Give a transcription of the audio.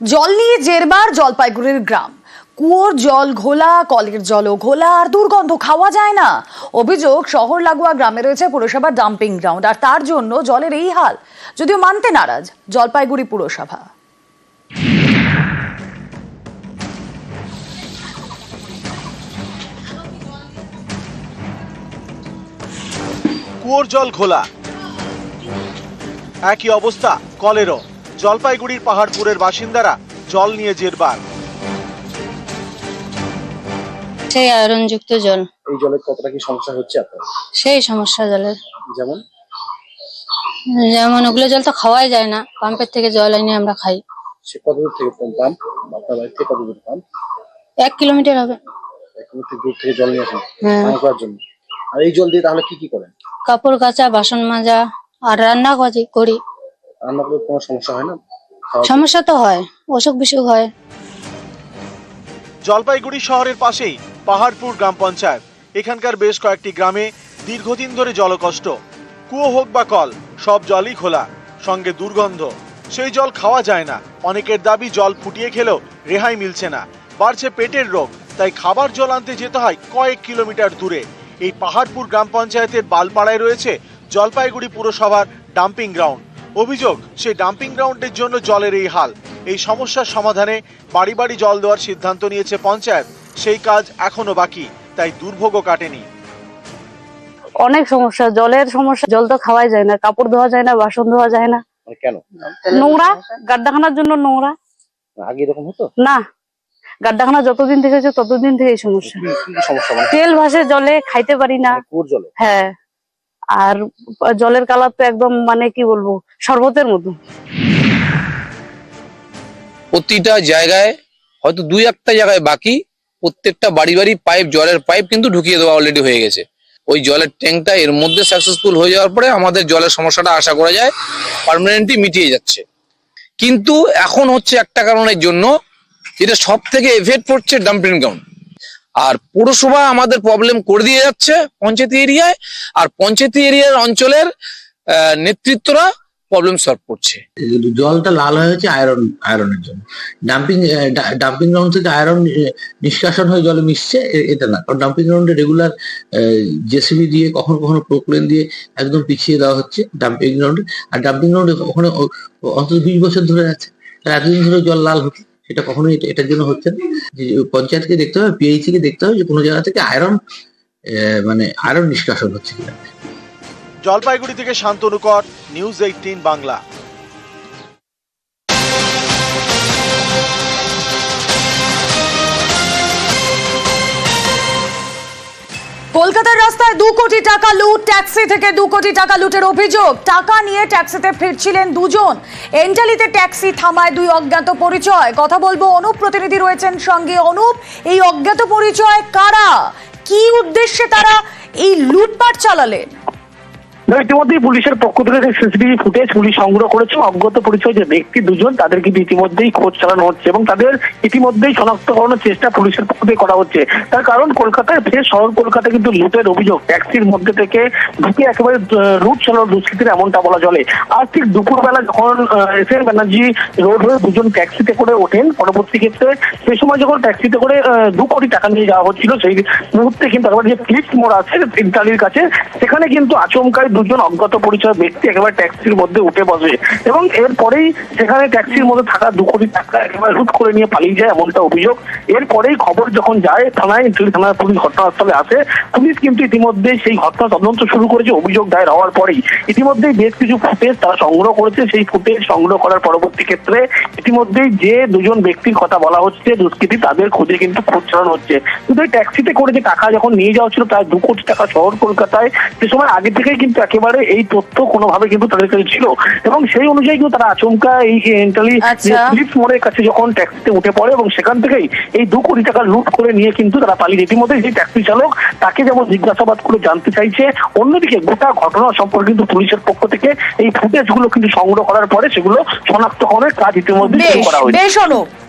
জল নিয়ে জেরবার জলপাইগুড়ির গ্রাম। কুয়োর জল ঘোলা, কলের জলও ঘোলা, আর দুর্গন্ধ খাওয়া যায় না। অভিযোগ, শহর লাগোয়া গ্রামে রয়েছে পুরসভার ডাম্পিং গ্রাউন্ড, আর তার জন্য জলের এই হাল যদিও মানতে নারাজ জলপাইগুড়ি পুরসভা। কুয়োর জল ঘোলা। একই অবস্থা, কলেরও। জলপাইগুড়ির পাহাড়পুরের বাসিন্দারা জল নিয়ে জেরবার সেই আয়রনযুক্ত জল। এই জলের কতটা কি সমস্যা হচ্ছে আপনার? সেই সমস্যা জলের। যেমন? যেমন ওগুলো জল তো খাওয়াই যায় না পাম্পের থেকে জল এনে আমরা খাই। সে কত দূর থেকে পাম্প? আপনার বাড়ি থেকে কত দূর পাম্প? এক কিলোমিটার হবে। এক মিনিট দূর থেকে জল নিয়ে আসেন? হ্যাঁ। পান করার জন্য। আর এই জল দিয়ে তাহলে কি কি করেন? কাপড় কাচা বাসন মাজা আর রান্না করি। রান্না করলে কোনো সমস্যা হয় না? সমস্যা তো হয় অসুখ বিসুখ হয়। জলপাইগুড়ি শহরের পাশেই পাহাড়পুর গ্রাম পঞ্চায়েত। এখানকার বেশ কয়েকটি গ্রামে দীর্ঘদিন ধরে জলকষ্ট। কুয়ো হোক বা কল সব জলই খোলা সঙ্গে দুর্গন্ধ। সেই জল খাওয়া যায় না। অনেকের দাবি জল ফুটিয়ে খেলেও রেহাই মিলছে না। বাড়ছে পেটের রোগ তাই খাবার জল আনতে যেতে হয় কয়েক কিলোমিটার দূরে। এই পাহাড়পুর গ্রাম পঞ্চায়েতের বালপাড়ায় রয়েছে জলপাইগুড়ি পুরসভার ডাম্পিং গ্রাউন্ড। অভিযোগ সেই ডাম্পিং গ্রাউন্ডের জন্য জলের এই হাল। এই সমস্যার সমাধানে বাড়ি বাড়ি জল দেওয়ার সিদ্ধান্ত নিয়েছে পঞ্চায়েত। সেই কাজ এখনও বাকি তাই দুর্ভোগও কাটেনি। অনেক সমস্যা জলের সমস্যা জল তো খাওয়াই যায় না কাপড় ধোয়া যায় না বাসন ধোয়া যায় না। মানে কেন? নোংরা গাড্ডাখানার জন্য নোংরা। আগে এরকম হতো? না গাড্ডাখানা যতদিন থেকে ততদিন থেকে এই সমস্যা। মানে? তেল ভাসে জলে খাইতে পারি না। মানে হ্যাঁ। আর জলের কালার তো একদম মানে কি বলব, শরবতের মতো। প্রতিটা জায়গায়, হয়তো দুই একটা জায়গায় বাকি, প্রত্যেকটা বাড়ি বাড়ি পাইপ, জলের পাইপ কিন্তু ঢুকিয়ে দেওয়া অলরেডি হয়ে গেছে। ওই জলের ট্যাঙ্কটা এর মধ্যে সাকসেসফুল হয়ে যাওয়ার পরে আমাদের জলের সমস্যাটা আশা করা যায় পার্মানেন্টলি মিটিয়ে যাচ্ছে। কিন্তু এখন হচ্ছে একটা কারণের জন্য, যেটা সব থেকে এফেক্ট পড়ছে ডাম্পিং গ্রাউন্ড আর পৌরসভা আমাদের প্রবলেম করে দিয়ে যাচ্ছে পঞ্চায়েত এরিয়ায়, আর পঞ্চায়েত এরিয়ার অঞ্চলের নেতৃত্বরা প্রবলেম সলভ করছে। জলটা লাল হয়ে হচ্ছে আয়রন আয়রনের জন্য। ডাম্পিং ডাম্পিং গ্রাউন্ড থেকে আয়রন নিষ্কাশন হয়ে জলে মিশছে এটা না। কারণ ডাম্পিং গ্রাউন্ডে রেগুলার জেসিবি দিয়ে, কখনো কখনো প্রোক্লেন দিয়ে একদম পিছিয়ে দেওয়া হচ্ছে ডাম্পিং গ্রাউন্ডে আর ডাম্পিং গ্রাউন্ডে ওখানে অন্তত বিশ বছর ধরে আছে। এতদিন ধরে জল লাল হতো। সেটা কখনোই এটা- এটার জন্য হচ্ছে না। যে পঞ্চায়েতকে দেখতে হবে পিএইচি কে দেখতে হবে যে কোনো জায়গা থেকে আয়রন মানে আয়রন নিষ্কাশন হচ্ছে কিনা। জলপাইগুড়ি থেকে শান্তনু কর নিউজ এইটিন বাংলা। কলকাতার রাস্তায় দু কোটি টাকা লুট, ট্যাক্সি থেকে দু কোটি টাকা লুটের অভিযোগ। টাকা নিয়ে ট্যাক্সিতে ফিরছিলেন দুজন। এন্টালিতে ট্যাক্সি থামায় দুই অজ্ঞাত পরিচয়। কথা বলব, অনুপ প্রতিনিধি রয়েছেন সঙ্গে অনুপ। এই অজ্ঞাত পরিচয় কারা? কি উদ্দেশ্যে তারা এই লুটপাট চালালেন? ইতিমধ্যেই পুলিশের পক্ষ থেকে সিসিটিভি ফুটেজ পুলিশ সংগ্রহ করেছে, অজ্ঞাত পরিচয় যে ব্যক্তি দুজন তাদের কিন্তু ইতিমধ্যেই খোঁজ চালানো হচ্ছে এবং তাদের ইতিমধ্যেই শনাক্তকরণের চেষ্টা পুলিশের পক্ষ থেকে করা হচ্ছে। তার কারণ কলকাতায়, ফের শহর কলকাতায় কিন্তু লুটের অভিযোগ। ট্যাক্সির মধ্যে থেকে ঢুকে একেবারে রুট চালানো দুষ্কৃতির এমনটা বলা চলে। আর ঠিক দুপুরবেলা যখন এস এন ব্যানার্জি রোড হয়ে দুজন ট্যাক্সিতে করে ওঠেন, পরবর্তী ক্ষেত্রে সেই সময় যখন ট্যাক্সিতে করে দু কোটি টাকা নিয়ে যাওয়া হচ্ছিল, সেই মুহূর্তে কিন্তু একেবারে যে ফ্লিপস মোড় আছে ইন্টালির কাছে, সেখানে কিন্তু আচমকায় দুজন অজ্ঞাত পরিচয় ব্যক্তি একেবারে ট্যাক্সির মধ্যে উঠে বসে। এবং এরপরেই সেখানে ট্যাক্সির মধ্যে থাকা দু কোটি টাকা একেবারে লুট করে নিয়ে পালিয়ে যায় এমনটা অভিযোগ। এরপরেই খবর যখন যায় থানায় ইন্টালি থানার পুলিশ ঘটনাস্থলে আসে। পুলিশ কিন্তু ইতিমধ্যে সেই ঘটনা তদন্ত শুরু করেছে, অভিযোগ দায়ের হওয়ার পরেই। ইতিমধ্যেই বেশ কিছু ফুটেজ তারা সংগ্রহ করেছে। সেই ফুটেজ সংগ্রহ করার পরবর্তী ক্ষেত্রে ইতিমধ্যেই যে দুজন ব্যক্তির কথা বলা হচ্ছে, দুষ্কৃতী তাদের খোঁজে কিন্তু খোঁজ চালানো হচ্ছে। কিন্তু ট্যাক্সিতে করে যে টাকা যখন নিয়ে যাওয়া ছিল প্রায় দু কোটি টাকা শহর কলকাতায়, সে সময় আগে থেকেই কিন্তু একেবারে এই তথ্য কোনোভাবে কিন্তু তাদের কাছে ছিল এবং সেই অনুযায়ী কিন্তু তারা আচমকা এই এন্টালি। ফিলিপস মোড়ের কাছে যখন ট্যাক্সিতে উঠে পড়ে এবং সেখান থেকেই এই দু কোটি টাকা লুট করে নিয়ে কিন্তু তারা পালিয়ে। ইতিমধ্যে যে ট্যাক্সি চালক তাকে যেমন জিজ্ঞাসাবাদ করে জানতে চাইছে অন্যদিকে গোটা ঘটনা সম্পর্কে কিন্তু পুলিশের পক্ষ থেকে এই ফুটেজগুলো কিন্তু সংগ্রহ করার পরে সেগুলো শনাক্তকরণের কাজ ইতিমধ্যে শুরু করা হয়েছে